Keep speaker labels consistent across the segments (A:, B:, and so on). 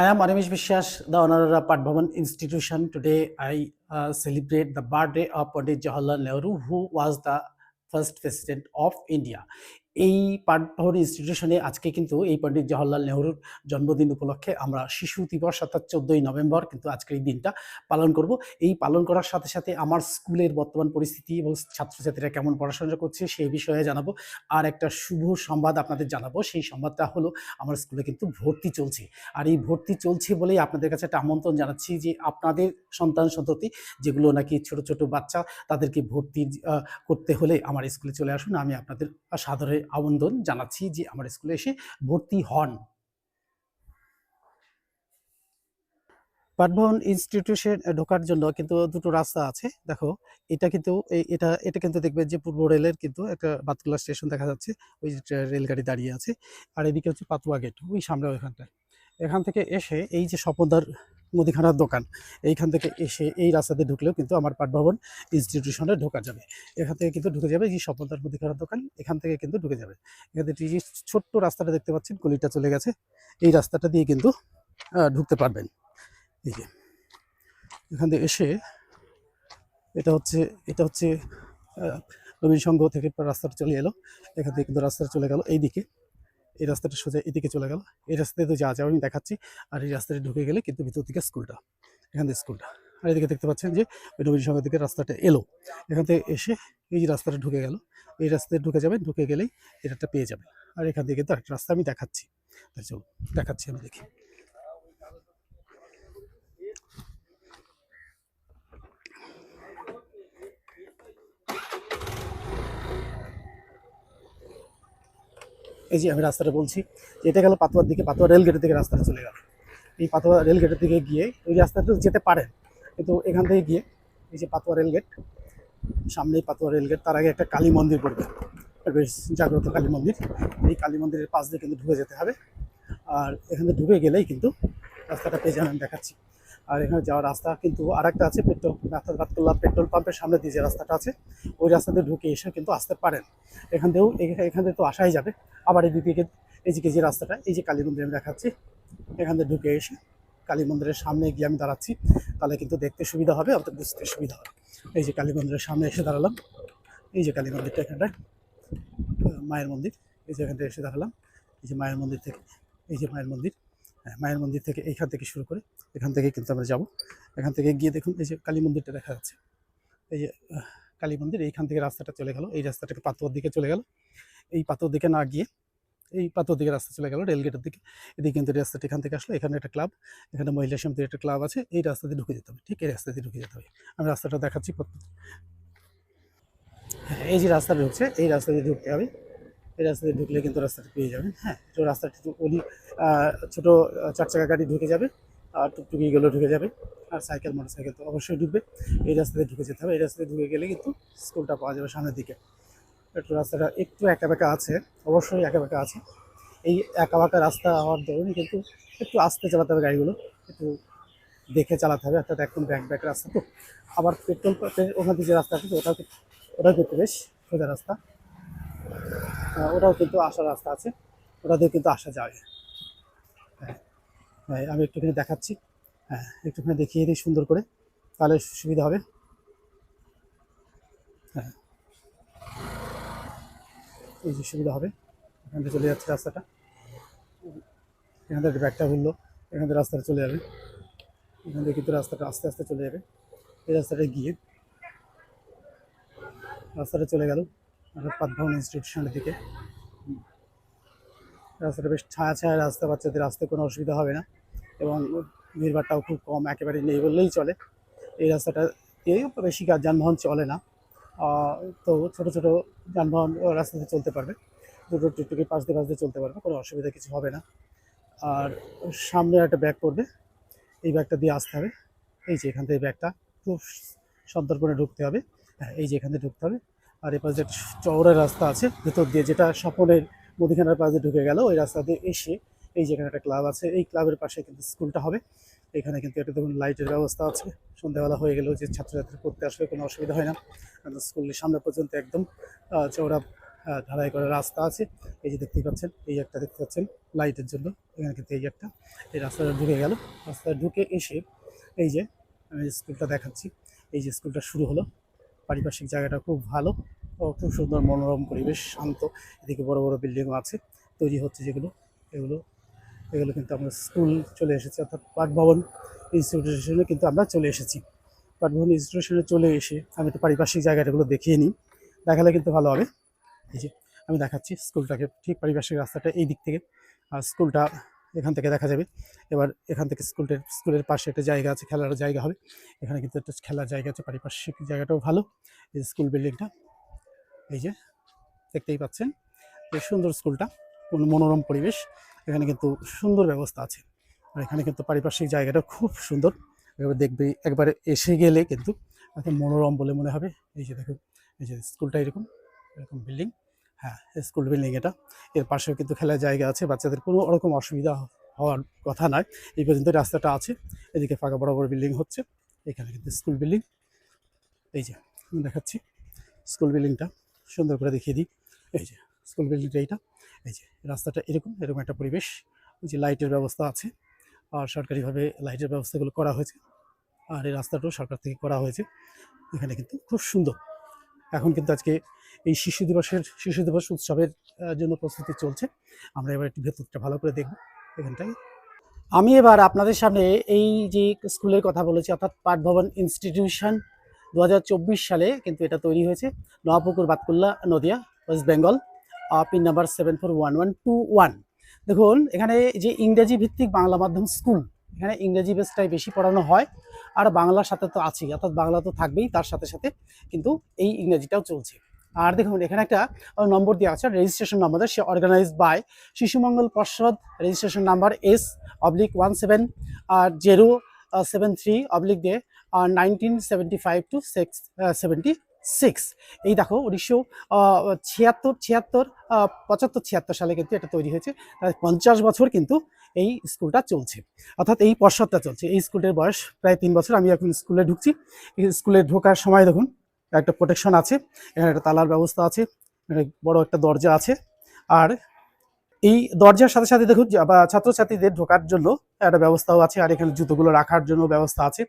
A: I am Animesh Vishwas, the owner of Pat Bhavan Institution. Today, I uh, celebrate the birthday of Pandit Jawaharlal Nehru, who was the first president of India. এই পাঠভবন ইনস্টিটিউশনে আজকে কিন্তু এই পণ্ডিত জওহরলাল নেহরুর জন্মদিন উপলক্ষে আমরা শিশু দিবস অর্থাৎ চোদ্দই নভেম্বর কিন্তু আজকের এই দিনটা পালন করব। এই পালন করার সাথে সাথে আমার স্কুলের বর্তমান পরিস্থিতি এবং ছাত্রছাত্রীরা কেমন পড়াশোনা করছে সেই বিষয়ে জানাব। আর একটা শুভ সংবাদ আপনাদের জানাব, সেই সংবাদটা হলো আমার স্কুলে কিন্তু ভর্তি চলছে। আর এই ভর্তি চলছে বলেই আপনাদের কাছে একটা আমন্ত্রণ জানাচ্ছি যে আপনাদের সন্তান সন্ততি যেগুলো নাকি ছোট ছোট বাচ্চা তাদেরকে ভর্তি করতে হলে আমার স্কুলে চলে আসুন। আমি আপনাদের সাদরে আমন্ত্রণ জানাচ্ছি যে আমার স্কুলে এসে ভর্তি হন। পাটভবন ইনস্টিটিউশন ঢোকার জন্য কিন্তু দুটো রাস্তা আছে। দেখো, এটা কিন্তু এটা এটা কিন্তু দেখবেন যে পূর্ব রেলের কিন্তু একটা বাতকুলা স্টেশন দেখা যাচ্ছে। ওই রেলগাড়ি দাঁড়িয়ে আছে। আর এদিকে হচ্ছে পাতুয়া গেট ওই সামনে ওইখানটায়। এখান থেকে এসে এই যে স্বপনদার মুদিখানার দোকান। এইখান থেকে এসে এই রাস্তাতে ঢুকলেও কিন্তু আমার পাটভবন ইনস্টিটিউশনে ঢোকা যাবে। এখান থেকে কিন্তু ঢুকে যাবে এই যে স্বপনদার মুদিখানার দোকান, এখান থেকে কিন্তু ঢুকে যাবে। এখান থেকে যে ছোট্ট রাস্তাটা দেখতে পাচ্ছেন, গলিটা চলে গেছে। এই রাস্তাটা দিয়ে কিন্তু ঢুকতে পারবেন। এই যে, এখান থেকে এসে এটা হচ্ছে এটা হচ্ছে নবীন সংঘ থেকে রাস্তাটা চলে এলো। এখান থেকে কিন্তু রাস্তাটা চলে গেল। এইদিকে এই রাস্তাটা সোজা এদিকে চলে গেল। এই রাস্তাতে তো যাওয়া যাও আমি দেখাচ্ছি। আর এই রাস্তাটা ঢুকে গেলে কিন্তু ভিতর দিকে স্কুলটা, এখান থেকে স্কুলটা। আর এদিকে দেখতে পাচ্ছেন যে নবীন সঙ্গে থেকে রাস্তাটা এলো। এখান থেকে এসে এই যে রাস্তাটা ঢুকে গেল, এই রাস্তায় ঢুকে যাবে ঢুকে গেলেই এটা পেয়ে যাবে আর এখান থেকে কিন্তু আরেকটা রাস্তা আমি দেখাচ্ছি। তাই চলো দেখাচ্ছি আমি দেখি। এই যে আমি রাস্তাটা বলছি যে এটা গেল পাতুয়ার দিকে, পাতুয়া রেল গেটের দিকে রাস্তাটা চলে গেল। এই পাতুয়া রেলগেটের দিকে গিয়ে ওই রাস্তাটা যেতে পারেন, কিন্তু এখান থেকে গিয়ে এই যে পাতুয়া রেলগেট, সামনেই পাতুয়া রেলগেট, তার আগে একটা কালী মন্দির পড়বে। বেশ জাগ্রত কালী মন্দির, এই কালী মন্দিরের পাশ দিয়ে কিন্তু ঢুকে যেতে হবে। আর এখানে ঢুকে গেলেই কিন্তু রাস্তাটা পেয়ে যাবেন, দেখাচ্ছি। আর এখানে যাওয়ার রাস্তা কিন্তু আরেকটা আছে, পেট্রোল রাস্তা বাতকুল্লা পেট্রোল পাম্পের সামনে দিয়ে যে রাস্তাটা আছে, ওই রাস্তাতে ঢুকে এসে কিন্তু আসতে পারেন। এখান থেকেও এখা- এখান থেকে তো আসাই যাবে। আবার এদিকে এই যে যে রাস্তাটা, এই যে কালী মন্দির আমি দেখাচ্ছি, এখান থেকে ঢুকে এসে কালী মন্দিরের সামনে গিয়ে আমি দাঁড়াচ্ছি। তাহলে কিন্তু দেখতে সুবিধা হবে, অর্থাৎ বুঝতে সুবিধা হবে। এই যে কালী মন্দিরের সামনে এসে দাঁড়ালাম। এই যে কালী মন্দিরটা এখানটায় মায়ের মন্দির। এই যে এখান থেকে এসে দাঁড়ালাম। এই যে মায়ের মন্দির থেকে এই যে মায়ের মন্দির। মায়ের মন্দির থেকে এইখান থেকে শুরু করে এখান থেকে কিন্তু আমরা যাব। এখান থেকে গিয়ে দেখুন এই যে কালী মন্দিরটা দেখা যাচ্ছে। এই যে কালী মন্দির এইখান থেকে রাস্তাটা চলে গেল। এই রাস্তাটাকে পাতুয়ার দিকে চলে গেল। এই পাতুয়ার দিকে না গিয়ে এই পাথর দিকে রাস্তা চলে গেল রেলগেটের দিকে। এদিকে কিন্তু রাস্তাটা এখান থেকে আসলো। এখানে একটা ক্লাব এখানে মহিলা সমিতির একটা ক্লাব আছে। এই রাস্তা দিয়ে ঢুকে যেতে হবে। ঠিক এই রাস্তা দিয়ে ঢুকে যেতে হবে। আমি রাস্তাটা দেখাচ্ছি হ্যাঁ, এই যে রাস্তাটা ঢুকছে এই রাস্তা দিয়ে ঢুকতে হবে। এই রাস্তা দিয়ে ঢুকলে কিন্তু রাস্তাটা পেয়ে যাবেন হ্যাঁ। তো রাস্তাটা আহ, ছোট চার চাকা গাড়ি ঢুকে যাবে আর টুকটুকিগুলো ঢুকে যাবে আর সাইকেল মোটর সাইকেল তো অবশ্যই ঢুকবে। এই রাস্তাতে ঢুকে যেতে হবে এই রাস্তাতে ঢুকে গেলে কিন্তু স্কুলটা পাওয়া যাবে সামনের দিকে। একটু রাস্তাটা একটু একা বেঁকা আছে অবশ্যই একা বেঁকা আছে। এই একা বাঁকা রাস্তা হওয়ার দরুন কিন্তু একটু আস্তে চালাতে হবে গাড়িগুলো একটু দেখে চালাতে হবে অর্থাৎ একদম ব্যাক ব্যাক রাস্তা তো। আবার পেট্রোল পাম্পের ওখান থেকে যে রাস্তা আছে ওটাও ওটাও কিন্তু বেশ সোজা রাস্তা। ওটাও কিন্তু আসার রাস্তা আছে। ওটা দিয়ে কিন্তু আসা যায়। হ্যাঁ হ্যাঁ, আমি একটুখানি দেখাচ্ছি। হ্যাঁ একটুখানি দেখিয়ে দিই সুন্দর করে। তাহলে সুবিধা হবে। হ্যাঁ এই যে সুবিধা হবে। এখান থেকে চলে যাচ্ছে রাস্তাটা। এখান থেকে ব্যাগটা ঘুরলো এখান থেকে রাস্তাটা চলে যাবে। এখান থেকে কিন্তু রাস্তাটা আস্তে আস্তে চলে যাবে। এই রাস্তাটা গিয়ে রাস্তাটা চলে গেল। পাতভবন ইনস্টিটিউশনের দিকে। রাস্তাটা বেশ ছায়া ছায়া রাস্তা, বাচ্চাদের আসতে কোনো অসুবিধা হবে না এবং ভিড়ভাড়টাও খুব কম, একেবারে নেই বললেই চলে। এই রাস্তাটা দিয়ে বেশি যানবাহন চলে না। তো ছোট ছোট যানবাহন রাস্তাতে চলতে পারবে। দুটো টুকটুকি পাশ দিয়ে পাশ দিয়ে চলতে পারবে, কোনো অসুবিধা কিছু হবে না। আর সামনে একটা ব্যাগ পড়বে, এই ব্যাগটা দিয়ে আসতে হবে। এই যে এখান থেকে ব্যাগটা, খুব সন্তর্পণে ঢুকতে হবে। হ্যাঁ এই যে এখান থেকে ঢুকতে হবে। আর এপাশে যে চওড়া রাস্তা আছে, ভেতর দিয়ে যেটা স্বপনের মুদিখানার পাশে ঢুকে গেল, ওই রাস্তা দিয়ে এসে এই যেখানে একটা ক্লাব আছে, এই ক্লাবের পাশে কিন্তু স্কুলটা হবে। এখানে কিন্তু একটা দেখুন লাইটের ব্যবস্থা আছে। সন্ধ্যাবেলা হয়ে গেলেও যে ছাত্রছাত্রী পড়তে আসবে কোনো অসুবিধা হয় না। স্কুলের সামনে পর্যন্ত একদম চওড়া ঢালাই করা রাস্তা আছে। এই যে দেখতেই পাচ্ছেন, এই একটা দেখতে পাচ্ছেন লাইটের জন্য। এখানে কিন্তু এই একটা, এই রাস্তাটা ঢুকে গেল। রাস্তায় ঢুকে এসে এই যে আমি স্কুলটা দেখাচ্ছি। এই যে স্কুলটা শুরু হলো। পারিপার্শ্বিক জায়গাটা খুব ভালো ও খুব সুন্দর মনোরম পরিবেশ, শান্ত। এদিকে বড় বড় বিল্ডিংও আছে, তৈরি হচ্ছে যেগুলো। এগুলো এগুলো কিন্তু আমরা স্কুল চলে এসেছি, অর্থাৎ পাঠ ভবন ইনস্টিটিউশনে কিন্তু আমরা চলে এসেছি। পাঠ ভবন ইনস্টিটিউশনে চলে এসে আমি একটু পারিপার্শ্বিক জায়গাটাগুলো দেখিয়ে নিই। দেখালে কিন্তু ভালো হবে। এই যে, আমি দেখাচ্ছি স্কুলটাকে, ঠিক পারিপার্শ্বিক রাস্তাটা এই দিক থেকে। আর স্কুলটা এখান থেকে দেখা যাবে। এবার এখান থেকে স্কুলটার স্কুলের পাশে একটা জায়গা আছে, খেলার জায়গা হবে। এখানে কিন্তু একটা খেলার জায়গা আছে, পারিপার্শ্বিক জায়গাটাও ভালো। এই স্কুল বিল্ডিংটা, এই যে, দেখতেই পাচ্ছেন। এই সুন্দর স্কুলটা, কোনো মনোরম পরিবেশ। এখানে কিন্তু সুন্দর ব্যবস্থা আছে। আর এখানে কিন্তু পারিপার্শ্বিক জায়গাটা খুব সুন্দর। এবার দেখবে, একবারে এসে গেলে কিন্তু মনোরম বলে মনে হবে। এই যে দেখুন, এই যে স্কুলটা এরকম এরকম বিল্ডিং। হ্যাঁ স্কুল বিল্ডিং এটা। এর পাশেও কিন্তু খেলার জায়গা আছে, বাচ্চাদের কোনো রকম অসুবিধা হওয়ার কথা নয়। এই পর্যন্ত রাস্তাটা আছে, এদিকে ফাঁকা বড় বড় বিল্ডিং হচ্ছে, এখানে কিন্তু স্কুল বিল্ডিং এই যে, আমি দেখাচ্ছি স্কুল বিল্ডিংটা সুন্দর করে দেখিয়ে দিই। এই যে স্কুল বিল্ডিংটা এইটা। এই যে, রাস্তাটা এরকম এরকম একটা পরিবেশ। ওই যে লাইটের ব্যবস্থা আছে, আর সরকারিভাবে লাইটের ব্যবস্থাগুলো করা হয়েছে। আর এই রাস্তাটাও সরকার থেকে করা হয়েছে। এখানে কিন্তু খুব সুন্দর এখন কিন্তু আজকে এই শিশু দিবসের, শিশু দিবস উৎসবের জন্য প্রস্তুতি চলছে। আমরা এবার একটু ভেতরটা ভালো করে দেখব এখানটায়। আমি এবার আপনাদের সামনে এই যে স্কুলের কথা বলেছি, অর্থাৎ পাঠ ভবন ইনস্টিটিউশন দু হাজার চব্বিশ সালে কিন্তু এটা তৈরি হয়েছে। Nayapukur Batkulla, Nadia, West Bengal pin number seven four one one two one. দেখুন, এখানে যে ইংরেজি ভিত্তিক বাংলা মাধ্যম স্কুল, এখানে ইংরেজি বেসটাই বেশি পড়ানো হয়। আর বাংলার সাথে তো আছেই, অর্থাৎ বাংলা তো থাকবেই তার সাথে সাথে কিন্তু এই ইংরেজিটাও চলছে। আর দেখুন, এখানে একটা নম্বর দেওয়া আছে registration number say organise by Shishumangal Parshad registration number S oblique one seven R zero seven three oblique দিয়ে nineteen seventy five two six seventy six এই দেখো, উনিশশো ছিয়াত্তর ছিয়াত্তর পঁচাত্তর, ছিয়াত্তর সালে কিন্তু এটা তৈরি হয়েছে। পঞ্চাশ বছর কিন্তু এই স্কুলটা চলছে। অর্থাৎ এই পর্ষদটা চলছে। এই স্কুলের বয়স প্রায় তিন বছর। আমি এখন স্কুলে ঢুকছি। স্কুলে ঢোকার সময় দেখুন, একটা প্রোটেকশন আছে, এখানে একটা তালার ব্যবস্থা আছে বড় একটা দরজা আছে। আর এই দরজার সাথে সাথে দেখুন ছাত্রছাত্রীদের ঢোকার জন্য একটা ব্যবস্থাও আছে, আর এখানে জুতোগুলো রাখার জন্য ব্যবস্থা আছে।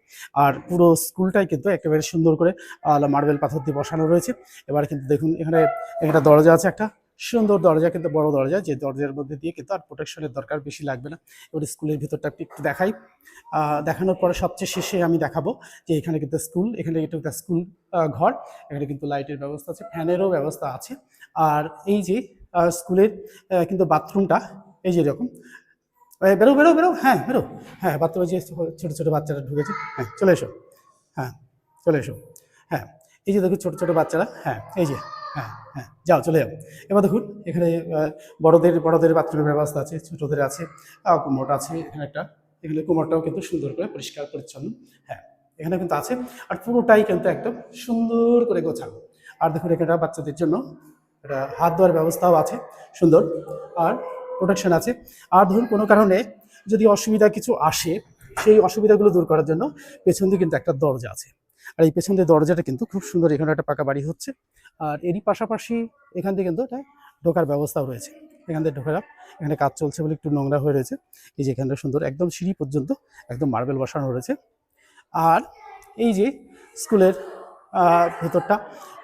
A: আর পুরো স্কুলটাই কিন্তু একেবারে সুন্দর করে মার্বেল পাথর দিয়ে বসানো রয়েছে। এবার কিন্তু দেখুন, এখানে একটা দরজা আছে একটা। সুন্দর দরজা, কিন্তু বড় দরজা, যে দরজার মধ্যে দিয়ে কিন্তু আর প্রোটেকশনের দরকার বেশি লাগবে না। এবার স্কুলের ভিতরটা একটু দেখাই। দেখানোর পরে সবচেয়ে শেষে আমি দেখাবো যে এখানে কিন্তু স্কুল, এখানে এটা একটা স্কুল ঘর, এখানে কিন্তু লাইটের ব্যবস্থা আছে, ফ্যানেরও ব্যবস্থা আছে। আর এই যে স্কুলের কিন্তু বাথরুমটা, এই যে এরকম। বেরো বেরো বেরো হ্যাঁ বেরো। হ্যাঁ বাথরুমে যে ছোটো ছোটো বাচ্চারা ঢুকেছে হ্যাঁ চলে এসো। হ্যাঁ চলে এসো। হ্যাঁ এই যে দেখুন ছোটো ছোটো বাচ্চারা হ্যাঁ এই যে। হ্যাঁ হ্যাঁ যাও চলে যাও। এবার দেখুন, এখানে বড়দের বড়দের বাথরুমের ব্যবস্থা আছে, ছোটোদের আছে কুমোট আছে, এখানে একটা, এখানে কুমোরটাও কিন্তু সুন্দর করে পরিষ্কার, পরিচ্ছন্ন হ্যাঁ এখানে কিন্তু আছে। আর পুরোটাই কিন্তু একদম সুন্দর করে গোছানো। আর দেখুন এখানে বাচ্চাদের জন্য একটা হাত ধোয়ার ব্যবস্থাও আছে, সুন্দর। আর প্রোটেকশন আছে। আর ধরুন, কোনো কারণে যদি অসুবিধা কিছু আসে, সেই অসুবিধাগুলো দূর করার জন্য পেছন দিয়ে কিন্তু একটা দরজা আছে। আর এই পেছন দিয়ে দরজাটা কিন্তু খুব সুন্দর এখানে একটা পাকা বাড়ি হচ্ছে। আর এরই পাশাপাশি এখান থেকে কিন্তু এটা ঢোকার ব্যবস্থাও রয়েছে। এখান থেকে ঢোকার এখানে কাজ চলছে বলে একটু নোংরা হয়ে রয়েছে। এই যে এখানটা সুন্দর, একদম সিঁড়ি পর্যন্ত একদম মার্বেল বসানো রয়েছে। আর এই যে স্কুলের ভেতরটা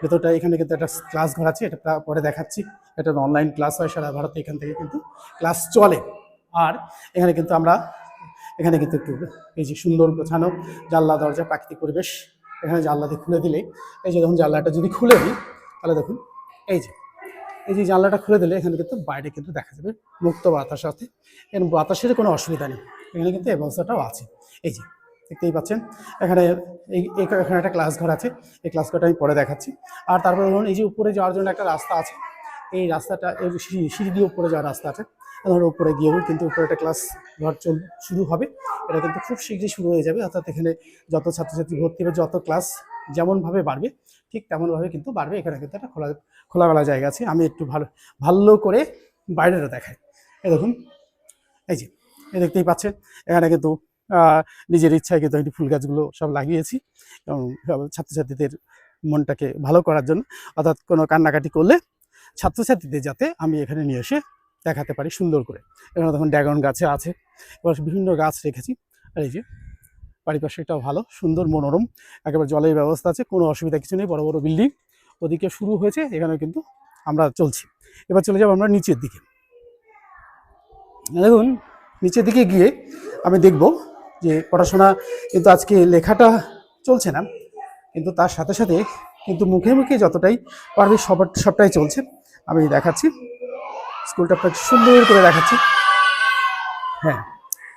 A: ভেতরটা এখানে কিন্তু একটা ক্লাস ঘর আছে, এটা প্রা- দেখাচ্ছি। এটা অনলাইন ক্লাস হয় সারা ভারতে, এখান থেকে কিন্তু ক্লাস চলে। আর এখানে কিন্তু আমরা, এখানে কিন্তু একটু এই যে সুন্দর গোছানো জানলা, দরজা, প্রাকৃতিক পরিবেশ এখানে জানলা দিয়ে খুলে দিলে, এই যে দেখুন জানলাটা যদি খুলে দিই তাহলে দেখুন, এই যে এই যে জানলাটা খুলে দিলে এখানে কিন্তু বাইরে কিন্তু দেখা যাবে মুক্ত বাতাস আছে। এখানে বাতাসের কোনো অসুবিধা নেই। এখানে কিন্তু এই ব্যবস্থাটাও আছে। এই যে, দেখতেই পাচ্ছেন, এখানে এই এখানে একটা ক্লাস ঘর আছে। এই ক্লাস ঘরটা আমি পরে দেখাচ্ছি। আর তারপরে ধরুন, এই যে উপরে যাওয়ার জন্য একটা রাস্তা আছে। এই রাস্তাটা, এই সিঁড়ি দিয়ে উপরে যাওয়ার রাস্তা আছে। ধরুন, উপরে গিয়েও কিন্তু উপরে একটা ক্লাস ঘর চল, শুরু হবে। এটা কিন্তু খুব শীঘ্রই শুরু হয়ে যাবে। অর্থাৎ এখানে যত ছাত্রছাত্রী ভর্তি হবে, যত ক্লাস যেমনভাবে বাড়বে ঠিক তেমনভাবে কিন্তু বাড়বে। এখানে কিন্তু একটা খোলা, খোলামেলা জায়গা আছে। আমি একটু ভালো ভালো করে বাইরেটা দেখাই। এই দেখুন, এই যে, এই দেখতেই পাচ্ছেন। এখানে কিন্তু নিজের ইচ্ছায় কিন্তু আমি ফুল গাছগুলো সব লাগিয়েছি এবং ছাত্রছাত্রীদের মনটাকে ভালো করার জন্য। অর্থাৎ কোনো কান্নাকাটি করলে ছাত্রছাত্রীদের যাতে আমি এখানে নিয়ে এসে দেখাতে পারি সুন্দর করে। এখানে তখন ড্রাগন গাছে আছে। এবার বিভিন্ন গাছ রেখেছি। আর এই যে পারিপার্শ্বিকটাও ভালো, সুন্দর, মনোরম, একেবারে জলের ব্যবস্থা আছে, কোনো অসুবিধা কিছু নেই, বড় বড় বিল্ডিং ওদিকে শুরু হয়েছে এখানে কিন্তু আমরা চলছি। এবার চলে যাব আমরা নিচের দিকে। দেখুন, নিচের দিকে গিয়ে আমি দেখব যে পড়াশোনা কিন্তু আজকে লেখাটা চলছে না, কিন্তু তার সাথে সাথে কিন্তু মুখে মুখে যতটাই পারবে সব, সবটাই চলছে। আমি দেখাচ্ছি, স্কুলটা সুন্দর করে দেখাচ্ছি। হ্যাঁ।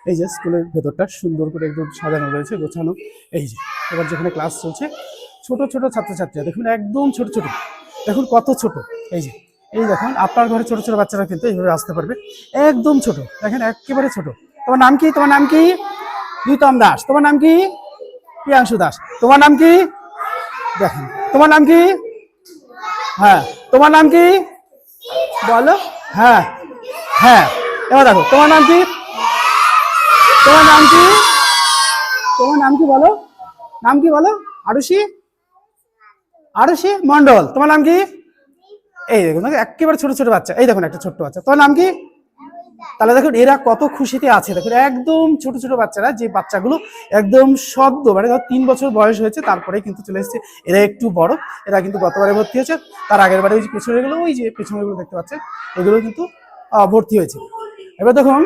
A: এই যে স্কুলের ভেতরটা সুন্দর করে একদম সাজানো রয়েছে, গোছানো। এই যে, এবার যেখানে ক্লাস চলছে, ছোট ছোট ছাত্রছাত্রীরা, দেখুন একদম ছোট ছোট। দেখুন কত ছোট। এই যে, এই দেখুন, আপনার ঘরে ছোট ছোট বাচ্চারা কিন্তু এইভাবে আসতে পারবে। একদম ছোট, দেখেন একেবারে ছোট। তোমার নাম কি? তোমার নাম কি? প্রীতম দাস। তোমার নাম কি? প্রিয়াংশু দাস। তোমার নাম কি? দেখেন, তোমার নাম কি? হ্যাঁ তোমার নাম কি? বলো। হ্যাঁ হ্যাঁ। এবার দেখো, তোমার নাম কি? তোমার নাম কি? তোমার নাম কি বলো? নাম কি বলো? আরুষি আরুষি মন্ডল। তোমার নাম কি? এই দেখুন দেখো, একেবারে ছোট ছোট বাচ্চা। এই দেখুন একটা ছোট্ট বাচ্চা। তোমার নাম কি? তাহলে দেখুন এরা কত খুশিতে আছে। দেখুন একদম ছোট ছোট বাচ্চারা যে বাচ্চাগুলো একদম সদ্য মানে ধর তিন বছর বয়স হয়েছে তারপরে কিন্তু চলে এসেছে। এরা একটু বড় এরা কিন্তু গতবারে ভর্তি হয়েছে। তার আগের বারে ওই যে পেছনেরগুলো ওই যে পেছনেরগুলো দেখতে পাচ্ছে এগুলো কিন্তু ভর্তি হয়েছে। এবার দেখুন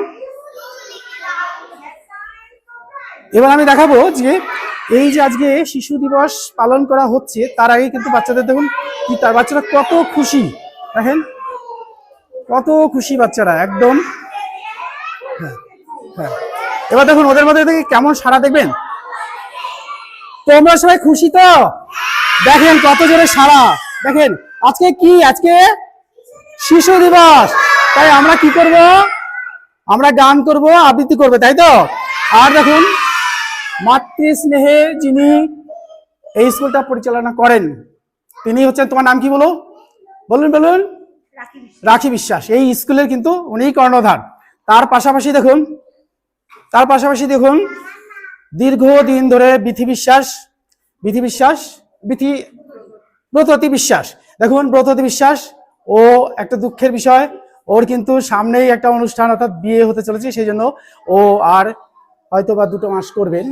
A: এবার আমি দেখাবো যে এই যে আজকে শিশু দিবস পালন করা হচ্ছে তার আগে কিন্তু বাচ্চাদের দেখুন কি তার বাচ্চারা কত খুশি দেখেন? কত খুশি বাচ্চারা একদম। হ্যাঁ, হ্যাঁ। এবার দেখুন ওদের মধ্যে থেকে কেমন সারা দেখবেন? তোমরা সবাই খুশি তো? দেখেন কত জোরে সারা দেখেন আজকে কি? আজকে শিশু দিবস। তাই আমরা কি করব? আমরা গান করব আবৃত্তি করবে তাই তো? আর দেখুন মাতৃ স্নেহে যিনি এই স্কুলটা পরিচালনা করেন তিনি হচ্ছেন তোমার নাম কি বলো? বলুন বলুন। রাখি বিশ্বাস। এই স্কুলের কিন্তু উনি কর্ণধার। তার পাশাপাশি দেখুন তার পাশাপাশি দেখুন দীর্ঘদিন ধরে বিধি বিশ্বাস বিধি বিশ্বাস বিধি ব্রততী বিশ্বাস। দেখুন ব্রততী বিশ্বাস ও একটা দুঃখের বিষয়। ওর কিন্তু সামনেই একটা অনুষ্ঠান অর্থাৎ বিয়ে হতে চলেছে সেই জন্য ও আর হয়তো বা দুটো মাস করবেন।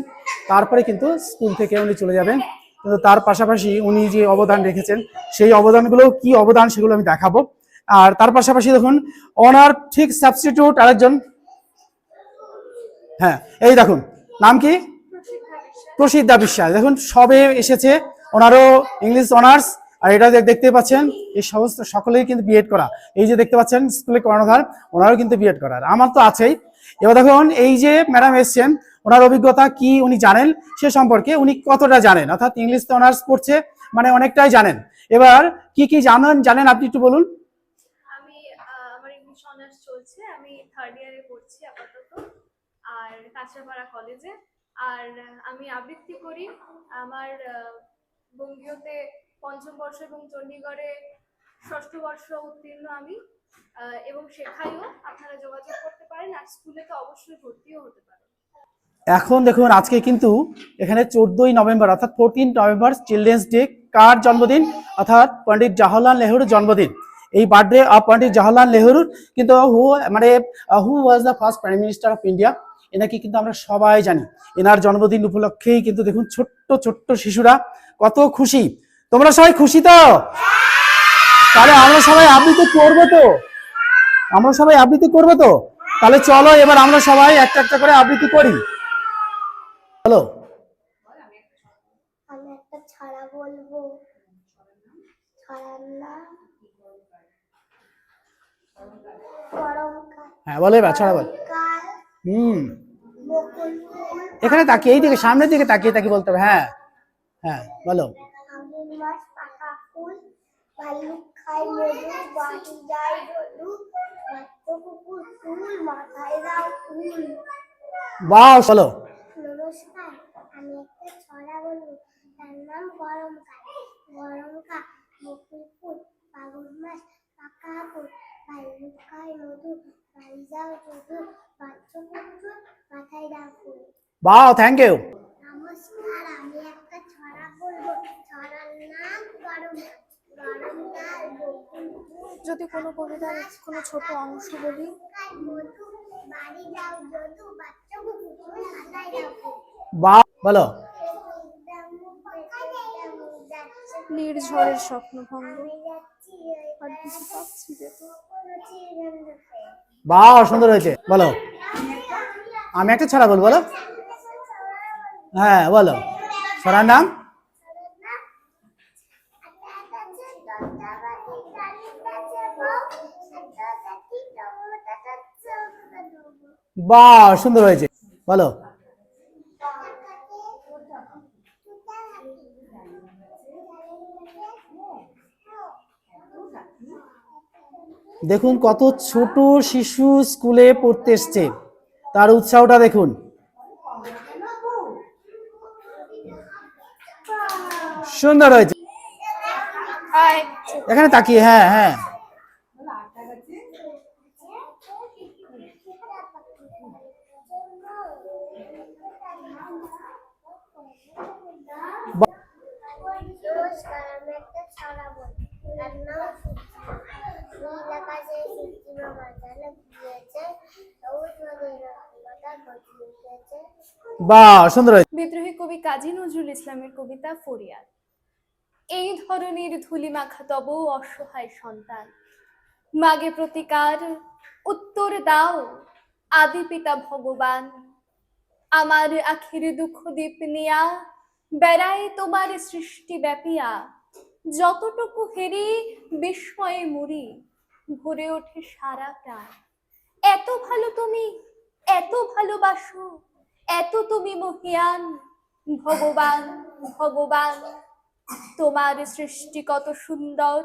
A: তারপরে কিন্তু স্কুল থেকে উনি চলে যাবেন। কিন্তু তার পাশাপাশি উনি যে অবদান রেখেছেন, সেই অবদানগুলো কি অবদান সেগুলো আমি দেখাবো। আর তার পাশাপাশি দেখুন ওনার ঠিক সাবস্টিটিউট আরেকজন। হ্যাঁ এই দেখুন, নাম কি? প্রসিদ্ধা বিশ্বাস। দেখুন, সবে এসেছে ওনারও ইংলিশ অনার্স আর এটা দেখতে পাচ্ছেন, এই সমস্ত সকলেই কিন্তু বিএড করা। এই যে দেখতে পাচ্ছেন, স্কুলে কর্ণধার, ওনারও কিন্তু বিএড করার। আমার তো আছেই এবার দেখুন, এই যে ম্যাডাম এসছেন, ওনার অভিজ্ঞতা কি উনি জানেন? সে সম্পর্কে উনি কতটা জানেন? অর্থাৎ ইংলিশ তো অনার্স পড়ছে মানে অনেকটাই জানেন। এবার কি কি জানেন জানেন আপনি একটু বলুন।
B: আমি আমার ইংলিশ চলছে, আমি থার্ড ইয়ারে পড়ছি আর কলেজে আর আমি আবৃত্তি করি, আমার বঙ্গীয়তে পঞ্চম বর্ষ এবং চণ্ডীগড়ে ষষ্ঠ বর্ষ উত্তীর্ণ আমি। এবং শেখাইও আপনারা যোগাযোগ করতে পারেন, আর স্কুলে তো অবশ্যই ভর্তিও হতে
A: এখন দেখুন, আজকে কিন্তু এখানে চোদ্দই নভেম্বর, অর্থাৎ ফোরটিন নভেম্বর চিলড্রেন্স ডে কার জন্মদিন? অর্থাৎ পণ্ডিত জওহরলাল নেহরুর জন্মদিন। এই বার্থডে অফ পণ্ডিত জওহরলাল নেহরুর, কিন্তু হু মানে who was the first prime minister of India এনাকে কিন্তু আমরা সবাই জানি। এনার জন্মদিন উপলক্ষেই কিন্তু দেখুন, ছোট্ট ছোট্ট শিশুরা কত খুশি। তোমরা সবাই খুশি তো? তাহলে আমরা সবাই আবৃত্তি করব তো? আমরা সবাই আবৃত্তি করব তো? তাহলে চলো এবার আমরা সবাই একটা একটা করে আবৃত্তি করি। হ্যালো
C: আমি একটা ছড়া বলব। ছড়ার নাম গরমকাল
A: হ্যাঁ বলো এবার ছড়া বল। হুম। এখানে তাকিয়ে এই দিকে সামনের দিকে তাকিয়ে তাকিয়ে বলতে হবে হ্যাঁ। হ্যাঁ বলো
C: খায় মধু বাড়ি যায় গলু বাচ্চা কুকুর ফুল মাথায় দাও ফুল।
A: বাহ বলো
C: নমস্কার আমি একটা ছড়া বলব তার নাম গরমকাল। গরমকাল বকুল ফুল ফাগুন মাস পাকা ফুল ভাল্লুক খায় মধু বাড়ি যাও যদু বাচ্চা কুকুর মাথায় দাও ফুল।
A: বাহ থ্যাংক ইউ
C: নমস্কার আমি একটা ছড়া বলব ছড়ার নাম গরম গরমকাল বকুল ফুল
B: যদি কোনো কবিতার কোনো ছোট অংশ বলি?
A: বা বলো।
B: নির্ঝরের স্বপ্নভঙ্গ আর কিছু পাচ্ছি
A: বা সুন্দর হয়েছে। বলো। আমি একটা ছড়া বলব বলো। হ্যাঁ বলো। ছড়ার নাম? বা সুন্দর হয়েছে। বলো। দেখুন কত ছোট শিশু স্কুলে পড়তে এসছে। তার উৎসাহটা দেখুন। সুন্দর হয়েছে। এখানে তাকিয়ে হ্যাঁ হ্যাঁ।
C: নমস্কার আমি একটা ছড়া বলি তার নাম নীল আকাশে সূর্যি মামা জালে গিয়েছে সবুজ নদীর লতা উঠেছে
A: বা সুন্দর
B: বিদ্রোহী কবি কাজী নজরুল ইসলামের কবিতা ফরিয়াদ। এই ধরনের ধুলিমাখা তব অসহায় সন্তান। মাগে প্রতিকার উত্তর দাও আদি পিতা ভগবান। আমার আখির দুঃখ দীপ নিয়া বেড়ায় তোমার সৃষ্টি ব্যাপিয়া। যতটুকু হেরি, বিস্ময়ে মুড়ি। ভরে ওঠে সারা প্রাণ। এত ভালো তুমি, এত ভালোবাসো, এত তুমি মহিয়ান। ভগবান ভগবান, তোমার সৃষ্টি কত সুন্দর,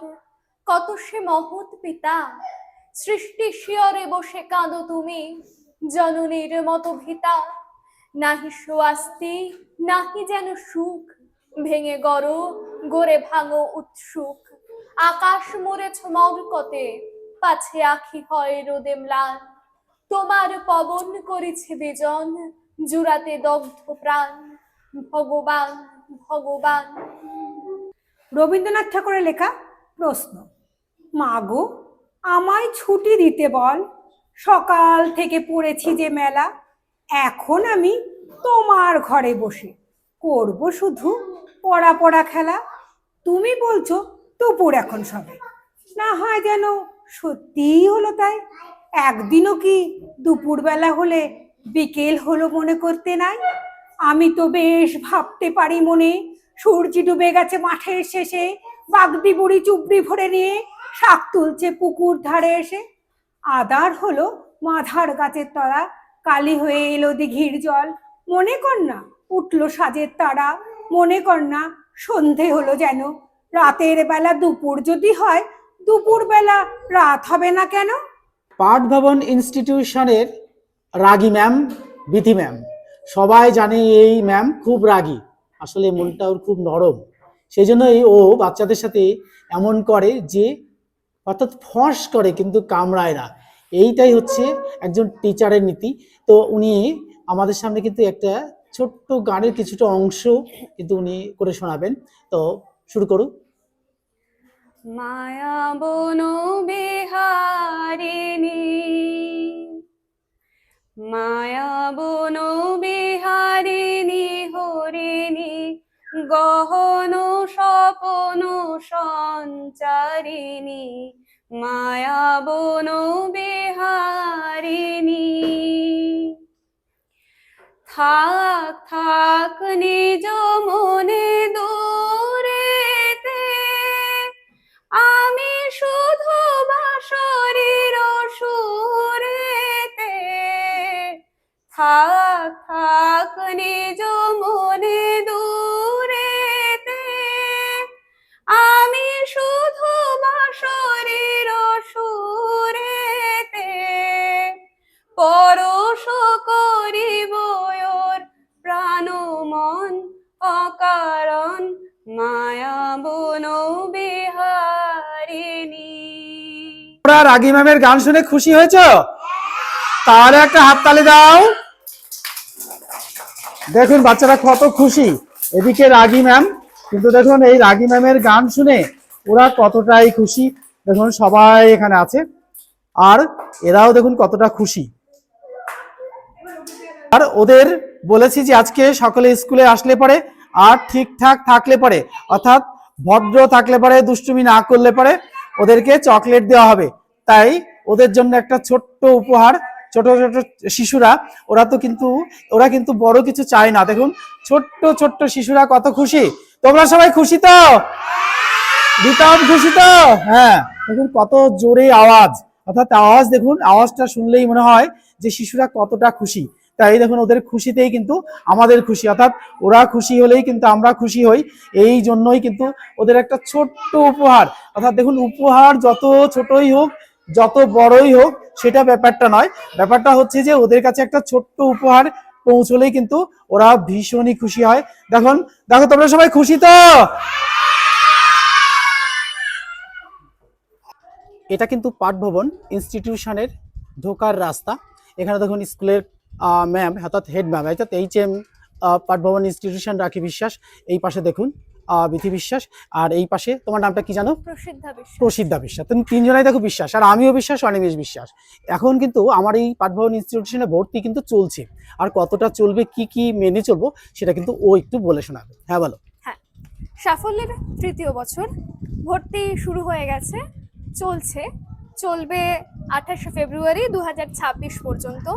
B: কত সে মহৎ পিতা। সৃষ্টি শিয়রে বসে কাঁদো তুমি, জননীর মতো ভিতা। নাহি সোয়াস্তি, নাহি যেন সুখ। ভেঙে গড়ো, গড়ে ভাঙো উৎসুক। আকাশ মরেছ মরকতে, পাছে আখি হয় রোদে ম্লান। তোমার পবন করেছে বেজন, জুড়াতে দগ্ধ প্রাণ। ভগবান ভগবান।
D: রবীন্দ্রনাথ ঠাকুরের লেখা প্রশ্ন, মাগো, আমায় ছুটি দিতে বল। সকাল থেকে পড়েছি যে মেলা এখন আমি তোমার ঘরে বসে করব শুধু পড়া পড়া খেলা। তুমি বলছো দুপুর এখন সবে। না হয় যেন সত্যিই হলো তাই। একদিনও কি দুপুরবেলা হলে বিকেল হলো মনে করতে নাই? আমি তো বেশ ভাবতে পারি মনে, সূর্য ডুবে গেছে মাঠের শেষে, বাগদি বুড়ি চুবড়ি ভরে নিয়ে শাক তুলছে পুকুর ধারে এসে। আদার হলো মাধার গাছের তলা কালি হয়ে এলো দিঘির জল। মনে কর না, উঠল সাজের তারা। মনে কর না, সন্ধে হলো যেন। রাতের বেলা দুপুর যদি হয়, দুপুর বেলা রাত হবে না কেন?
A: পাঠ ভবন ইনস্টিটিউশনের রাগী ম্যাম বিথি ম্যাম সবাই জানে এই ম্যাম খুব রাগী। আসলে মনটা ওর খুব নরম। সেই জন্যই ও বাচ্চাদের সাথে এমন করে যে, অর্থাৎ ফস করে কিন্তু কামড়ায় না। এইটাই হচ্ছে একজন টিচারের নীতি। তো উনি আমাদের সামনে কিন্তু একটা ছোট্ট গানের কিছুটা অংশ কিন্তু উনি করে শোনাবেন। তো শুরু করুন
B: মায়া বন বিহারিণী, মায়া বন বিহারিণী হরিণী, গহন স্বপন সঞ্চারিণী মায়া বন বিহারিণী। থাক থাক নিজ মনে দূরেতে, আমি শুধু বাসরির সুরেতে। থাক থাক নিজ
A: তোমরা রাগী ম্যামের গান শুনে খুশি হয়েছ? তাহলে একটা হাততালি দাও। দেখুন, বাচ্চারা কত খুশি। এদিকে রাগী ম্যাম, কিন্তু দেখুন, এই রাগী ম্যামের গান শুনে ওরা কতটাই খুশি। দেখুন, সবাই এখানে আছে। আর এরাও দেখুন কতটা খুশি। আর ওদের বলেছি যে আজকে সকলে স্কুলে আসলে পরে আর ঠিকঠাক থাকলে পরে অর্থাৎ ভদ্র থাকলে পরে দুষ্টুমি না করলে পরে ওদেরকে চকলেট দেওয়া হবে। তাই ওদের জন্য একটা ছোট্ট উপহার, ছোট ছোট শিশুরা, ওরা তো কিন্তু, ওরা কিন্তু বড় কিছু চায় না। দেখুন, ছোট্ট ছোট্ট শিশুরা কত খুশি। তোমরা সবাই খুশি তো? দিতাম খুশি তো? হ্যাঁ দেখুন কত জোরে আওয়াজ। অর্থাৎ আওয়াজ, দেখুন, আওয়াজটা শুনলেই মনে হয় যে শিশুরা কতটা খুশি। তাই দেখুন, ওদের খুশিতেই কিন্তু আমাদের খুশি। অর্থাৎ ওরা খুশি হলেই কিন্তু আমরা খুশি হই। এই জন্যই কিন্তু ওদের একটা ছোট্ট উপহার। অর্থাৎ দেখুন, উপহার যত ছোটই হোক যত বড়ই হোক, সেটা ব্যাপারটা নয়। ব্যাপারটা হচ্ছে যে, ওদের কাছে একটা ছোট্ট উপহার পৌঁছলেই কিন্তু ওরা ভীষণই খুশি হয়। দেখুন, দেখো, তোমরা সবাই খুশি তো? এটা কিন্তু পাঠভবন ইনস্টিটিউশনের ঢোকার রাস্তা। এখানে দেখুন স্কুলের ম্যাম অর্থাৎ হেড ম্যাম অর্থাৎ H M Pathabhavan institution Rakhi Biswas. এই পাশে দেখুন বিথি বিশ্বাস। আর এই পাশে তোমার নামটা কি জানো?
B: প্রসিদ্ধা বিশ্বাস।
A: প্রসিদ্ধা বিশ্বাস। তুমি তিনজনাই দেখো বিশ্বাস আর আমিও বিশ্বাস অনিমেষ বিশ্বাস। এখন কিন্তু আমার এই পাঠভবন ইনস্টিটিউশনে ভর্তি কিন্তু চলছে। আর কতটা চলবে কি কি মেনে চলবো সেটা কিন্তু ও একটু বলে শোনাবে। হ্যাঁ বলো।
B: সাফল্যের তৃতীয় বছর। ভর্তি শুরু হয়ে গেছে চলছে। চলবে আঠাশে ফেব্রুয়ারি দু হাজার ছাব্বিশ পর্যন্ত।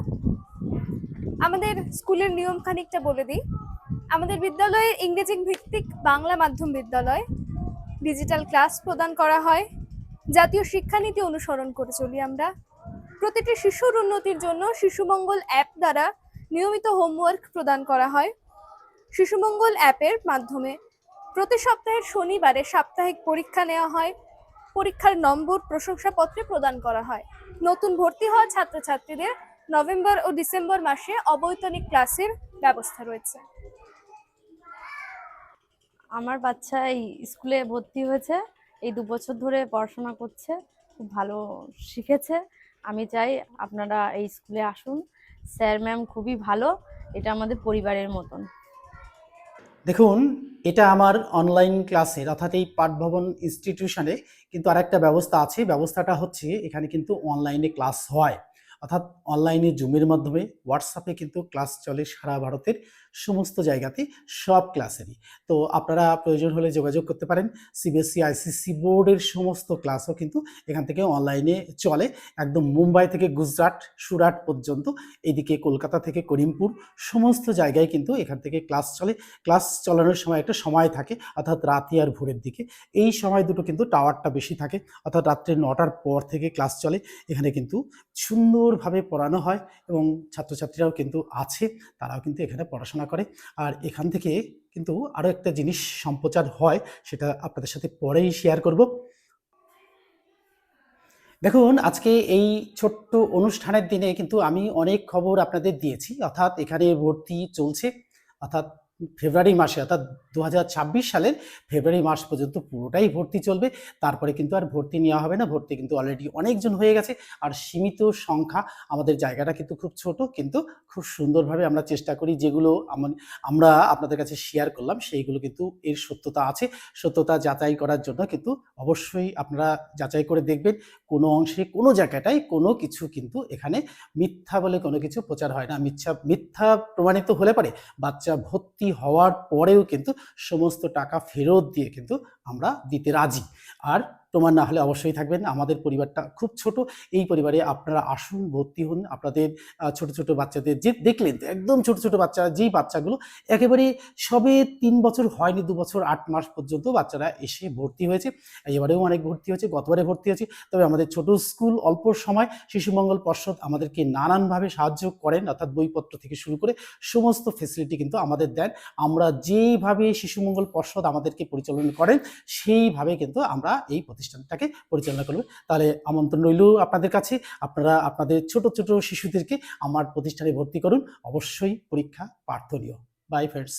B: আমাদের স্কুলের নিয়ম খানিকটা বলে দিই। আমাদের বিদ্যালয়ে ইংরেজি ভিত্তিক বাংলা মাধ্যম বিদ্যালয় ডিজিটাল ক্লাস প্রদান করা হয়। জাতীয় শিক্ষানীতি অনুসরণ করে চলি আমরা। প্রতিটি শিশুর উন্নতির জন্য শিশুমঙ্গল অ্যাপ দ্বারা নিয়মিত হোমওয়ার্ক প্রদান করা হয়। শিশুমঙ্গল অ্যাপের মাধ্যমে প্রতি সপ্তাহের শনিবারে সাপ্তাহিক পরীক্ষা নেওয়া হয়। পরীক্ষার নম্বর প্রশংসাপত্রে প্রদান করা হয়। নতুন ভর্তি হওয়া ছাত্রছাত্রীদের নভেম্বর ও ডিসেম্বর মাসে অবৈতনিক ক্লাসের ব্যবস্থা রয়েছে।
E: আমার বাচ্চা এই স্কুলে ভর্তি হয়েছে, এই দু বছর ধরে পড়াশোনা করছে, খুব ভালো শিখেছে। আমি চাই আপনারা এই স্কুলে আসুন। স্যার, ম্যাম খুবই ভালো, এটা আমাদের পরিবারের মতন।
A: দেখুন, এটা আমার অনলাইন ক্লাসের, অর্থাৎ এই পাঠভবন ইনস্টিটিউশনে কিন্তু আরেকটা ব্যবস্থা আছে। ব্যবস্থাটা হচ্ছে, এখানে কিন্তু অনলাইনে ক্লাস হয়। অর্থাৎ অনলাইনে জুমের মাধ্যমে হোয়াটসঅ্যাপে কিন্তু ক্লাস চলে সারা ভারতের। সমস্ত জায়গাতে সব ক্লাসেরই। তো আপনারা প্রয়োজন হলে যোগাযোগ করতে পারেন। সিবিএসসি আইসিসি বোর্ডের সমস্ত ক্লাসও কিন্তু এখান থেকে অনলাইনে চলে। একদম মুম্বাই থেকে গুজরাট, সুরাট পর্যন্ত, এদিকে কলকাতা থেকে করিমপুর, সমস্ত জায়গায় কিন্তু এখান থেকে ক্লাস চলে। ক্লাস চলানোর সময় একটা সময় থাকে, অর্থাৎ রাতে আর ভোরের দিকে। এই সময় দুটো কিন্তু টাওয়ারটা বেশি থাকে, অর্থাৎ রাত্রে নটার পর থেকে ক্লাস চলে। এখানে কিন্তু সুন্দরভাবে পড়ানো হয় এবং ছাত্রছাত্রীরাও কিন্তু আছে, তারাও কিন্তু এখানে পড়াশোনা করে। আর এখান থেকে কিন্তু আরও একটা জিনিস সম্প্রচার হয়, সেটা আপনাদের সাথে পরেই শেয়ার করব। দেখুন, আজকে এই ছোট্ট অনুষ্ঠানের দিনে কিন্তু আমি অনেক খবর আপনাদের দিয়েছি। অর্থাৎ এখানে ভর্তি চলছে, অর্থাৎ ফেব্রুয়ারি মাসে, অর্থাৎ দু হাজার ছাব্বিশ সালের ফেব্রুয়ারি মাস পর্যন্ত পুরোটাই ভর্তি চলবে। তারপরে কিন্তু আর ভর্তি নেওয়া হবে না। ভর্তি কিন্তু অলরেডি অনেকজন হয়ে গেছে। আর সীমিত সংখ্যা আমাদের জায়গাটা কিন্তু খুব ছোট। কিন্তু খুব সুন্দরভাবে আমরা চেষ্টা করি যেগুলো আমরা আপনাদের কাছে শেয়ার করলাম, সেইগুলো কিন্তু এর সত্যতা আছে। সত্যতা যাচাই করার জন্য কিন্তু অবশ্যই আপনারা যাচাই করে দেখবেন। কোনো অংশে, কোনো জায়গাটাই কোনো কিছু কিন্তু এখানে মিথ্যা বলে কোনো কিছু প্রচার হয় না। মিথ্যা মিথ্যা প্রমাণিত হলে পারে। বাচ্চা ভর্তি হওয়ার পরেও কিন্তু সমস্ত টাকা ফেরত দিয়ে কিন্তু আমরা দিতে রাজি। আর প্রমাণ না হলে অবশ্যই থাকবেন। আমাদের পরিবারটা খুব ছোট। এই পরিবারে আপনারা আসুন, ভর্তি হন। আপনাদের ছোট ছোট বাচ্চাদের যে দেখলেন একদম ছোট ছোট বাচ্চা, যেই বাচ্চাগুলো, একেবারে সবে তিন বছর হয়নি, দু বছর আট মাস পর্যন্ত বাচ্চারা এসে ভর্তি হয়েছে। এবারেও অনেক ভর্তি হয়েছে, গতবারে ভর্তি হয়েছে। তবে আমাদের ছোট স্কুল অল্প সময় শিশু মঙ্গল পর্ষদ আমাদেরকে নানানভাবে সাহায্য করেন, অর্থাৎ বইপত্র থেকে শুরু করে সমস্ত ফেসিলিটি কিন্তু আমাদের দেন। আমরা যেইভাবে শিশু মঙ্গল পর্ষদ আমাদেরকে পরিচালনা করেন, সেইভাবে কিন্তু আমরা এই প্রতিষ্ঠানটাকে পরিচালনা করবে তাহলে আমন্ত্রণ রইল আপনাদের কাছে। আপনারা, আপনাদের ছোট ছোট শিশুদেরকে আমার প্রতিষ্ঠানে ভর্তি করুন। অবশ্যই পরীক্ষা পার্থলীয় বাই ফ্রেন্ডস